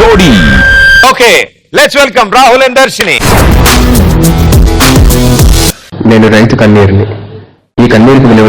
జోడీ. Okay let's welcome Rahul and Darshini. నేను రైతు కన్నీరుని. ఈ కన్నీరుకి విలువ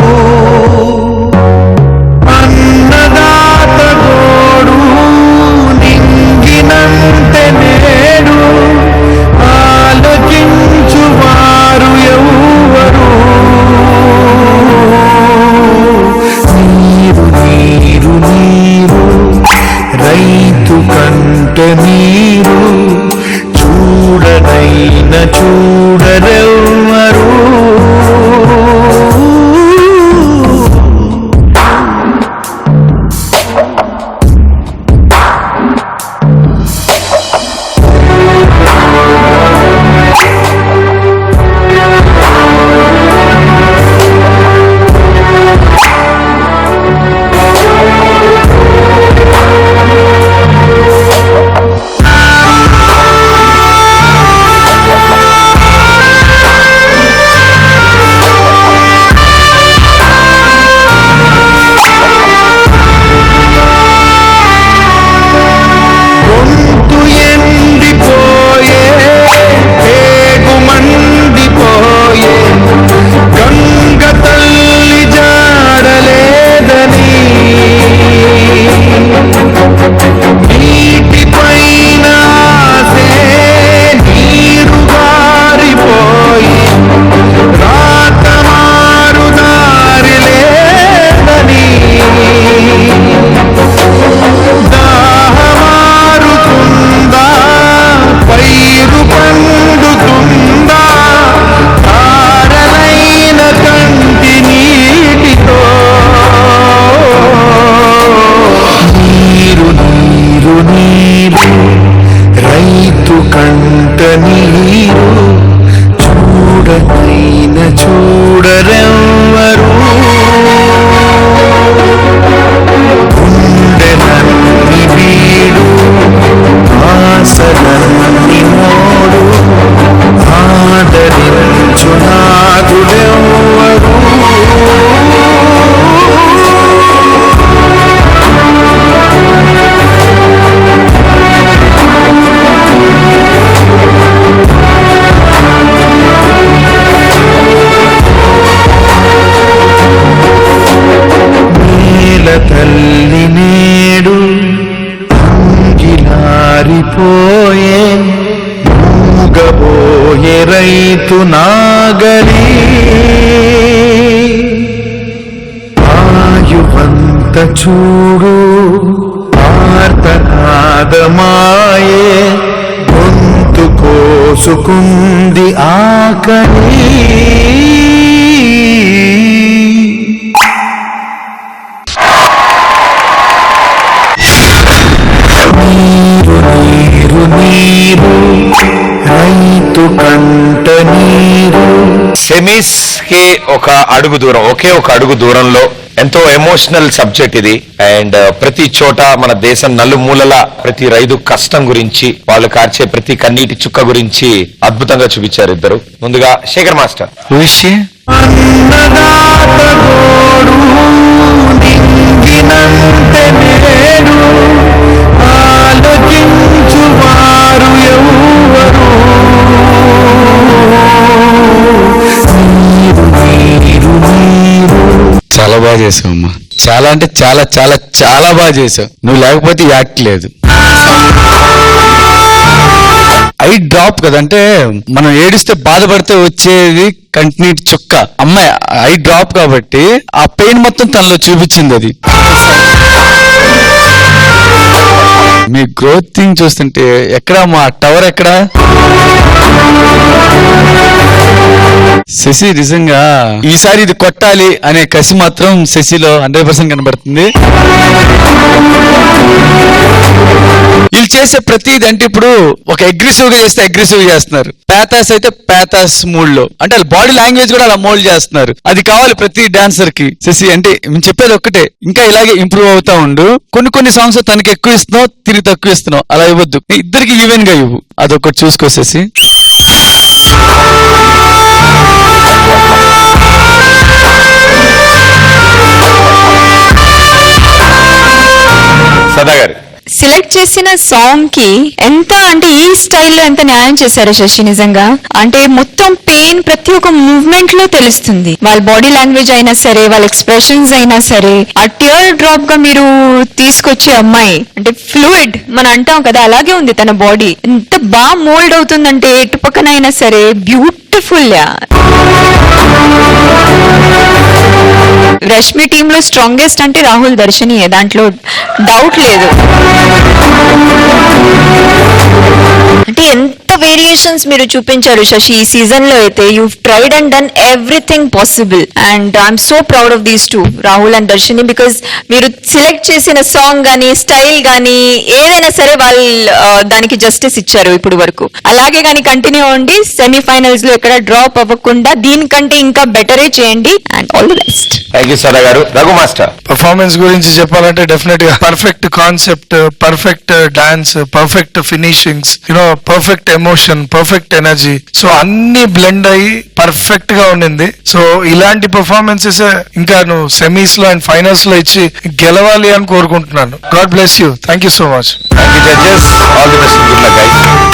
కంట నీరు చూడనైన చూడరెవ్వరు పోయే రైతు నాగలి. ఆయువంత చూడు ఆర్తనాదమాయే గొంతు కోసుకుంది ఆకలి. నీరు నీరు నీరు రైతు కంట నీరు. సెమీస్కి ఒక అడుగు దూరం ఒకే ఒక అడుగు దూరంలో ఎంతో ఎమోషనల్ సబ్జెక్ట్ ఇది. అండ్ ప్రతి చోట మన దేశం నలుమూలల ప్రతి రైతు కష్టం గురించి వాళ్ళు కార్చే ప్రతి కన్నీటి చుక్క గురించి అద్భుతంగా చూపించారు ఇద్దరు. ముందుగా శేఖర్ మాస్టర్. అన్నదాత బాగా చేసావు అమ్మా చాలా అంటే చాలా చాలా చాలా బాగా చేసావు. నువ్వు లేకపోతే యాక్ట్ లేదు. ఐ డ్రాప్ కదా అంటే మనం ఏడిస్తే బాధపడితే వచ్చేది కంటిన్యూ చుక్క. అమ్మాయి ఐ డ్రాప్ కాబట్టి ఆ పెయిన్ మొత్తం తనలో చూపించింది అది. మీ గ్రోతింగ్ చూస్తుంటే ఎక్కడా మా టవర్ ఎక్కడ? శశి నిజంగా ఈసారి ఇది కొట్టాలి అనే కసి మాత్రం శశిలో హండ్రెడ్ పర్సెంట్ కనబడుతుంది. వీళ్ళు చేసే ప్రతిది అంటే ఇప్పుడు ఒక అగ్రెసివ్గా చేస్తే అగ్రెసివ్ చేస్తున్నారు. పేతాస్ అయితే పేతాస్ మూడ్లో. అంటే వాళ్ళ బాడీ లాంగ్వేజ్ కూడా అలా మోల్డ్ చేస్తున్నారు. అది కావాలి ప్రతి డాన్సర్కి. శశి అంటే మేము చెప్పేది ఒక్కటే. ఇంకా ఇలాగే ఇంప్రూవ్ అవుతా ఉండు. కొన్ని కొన్ని సాంగ్స్ తనకి ఎక్కువ ఇస్తున్నావు తిరిగి తక్కువ ఇస్తున్నావు. అలా ఇవ్వద్దు. ఇద్దరికి ఈవెన్గా ఇవ్వు. అదొకటి చూసుకో శశి. సెలెక్ట్ చేసిన సాంగ్కి ఎంత అంటే ఈ స్టైల్లో ఎంత న్యాయం చేశారు శశి నిజంగా? అంటే మొత్తం పెయిన్ ప్రతి ఒక్క మూవ్మెంట్లో తెలుస్తుంది. వాళ్ళ బాడీ లాంగ్వేజ్ అయినా సరే వాళ్ళ ఎక్స్ప్రెషన్స్ అయినా సరే ఆ టియర్ డ్రాప్గా మీరు తీసుకొచ్చే అమ్మాయి అంటే ఫ్లూయిడ్ మనం అంటాం కదా అలాగే ఉంది తన బాడీ ఎంత బాగా మోల్డ్ అవుతుందంటే ఎటు పక్కన అయినా సరే బ్యూటిఫుల్ యా రష్మి టీమ్లో స్ట్రాంగెస్ట్ అంటే రాహుల్ దర్శని దాంట్లో డౌట్ లేదు. అంటే ఎంత వేరియేషన్స్ మీరు చూపించారు శశి ఈ సీజన్లో అయితే you tried and done everything possible and I'm so proud of these two Rahul and Darshini because మీరు సెలెక్ట్ చేసిన సాంగ్ గానీ స్టైల్ గానీ ఏదైనా సరే వాళ్ళు దానికి జస్టిస్ ఇచ్చారు ఇప్పుడు వరకు. అలాగే కానీ కంటిన్యూ అవ్వండి సెమీఫైనల్స్లో ఎక్కడ డ్రాప్ అవ్వకుండా దీనికంటే ఇంకా బెటరే చేయండి and all the best thank you Sada గారు. రఘు మాస్టర్. పర్ఫార్మెన్స్ గురించి చెప్పాలంటే డెఫినెట్గా perfect concept perfect dance perfect finishings you know perfect emotion perfect energy so అన్ని బ్లెండ్ అయ్యి పర్ఫెక్ట్గా ఉండింది. సో ఇలాంటి పర్ఫార్మెన్సెస్ ఇంకా నువ్వు సెమీస్లో అండ్ ఫైనల్స్లో ఇచ్చి గెలవాలి అని కోరుకుంటున్నాను. God bless you thank you so much thank you judges all the best good luck guys